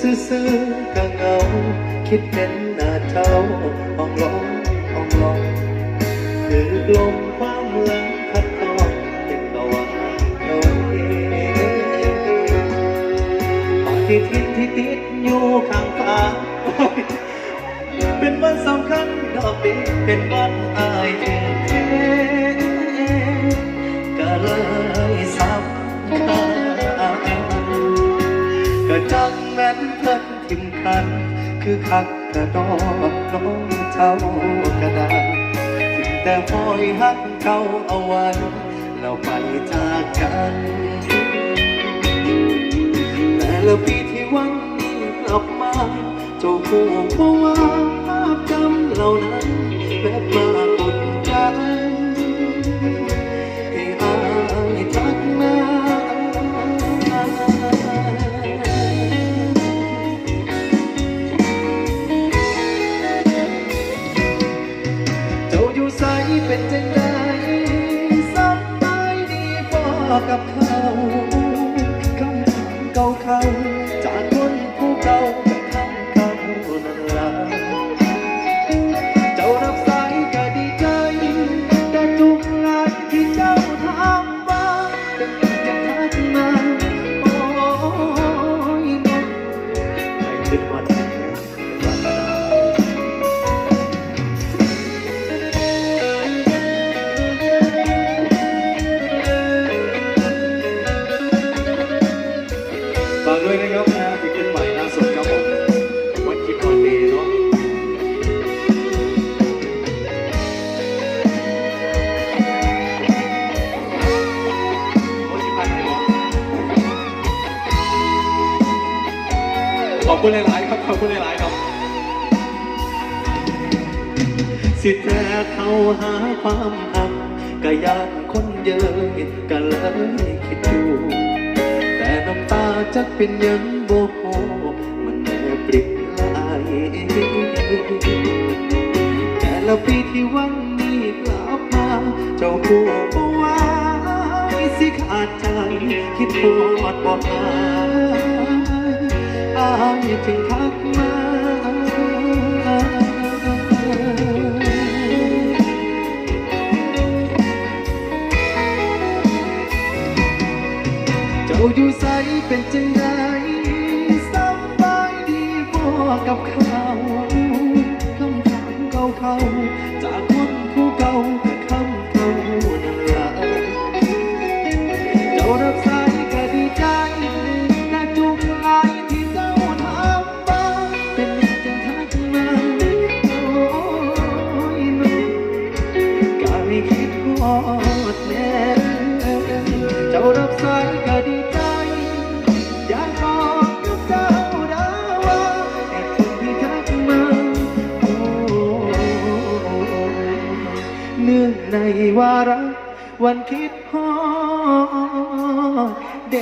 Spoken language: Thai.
ซื่อๆก็เงา คิดเป็นหน้าเจ้าอ่องลองอ่องลองคือลมความหลังพัดทอนเป็นตะวันโน้นเองปฏิทินที่ติดอยู่ข้างฟ้าเป็นวันสำคัญดอกเด็กเป็นวันอายเองก็เลยสำคัญก็จัง แม่นเพิ่นทิมคัน คือคักกระดอกน้องเจ้ากระดาษถึงแต่หอยหักเขาเอาไว้แล้วไปจากกัน แต่ละปีที่วันนี้กลับมาเจ้าคู่เพราะว่าภาพจำเหล่านั้น บ่กับเขา อบคุณหลายๆครับขอบคุณหลายๆครับ สิแต่เข้าหาความหักก็ยานคนเยอะก็เลยคิดอยู่แต่น้ำตาจักเป็นยังโบโหมันแอบปริบไหลแต่ละปีที่วันนี้กลับมาเจ้าผู้บ่ว่าสิขาดใจคิดโทษบ่หาย อายถึงทักมาเจ้าอยู่ใสเป็นจังไดสบายดีบ่กับเขาคำถามเก่าเขา ก็ดีใจ อยากบอกกับเจ้าดาว่าแต่คนที่ทักมาโอ้เนื่องในวาระวันคิดฮอดเด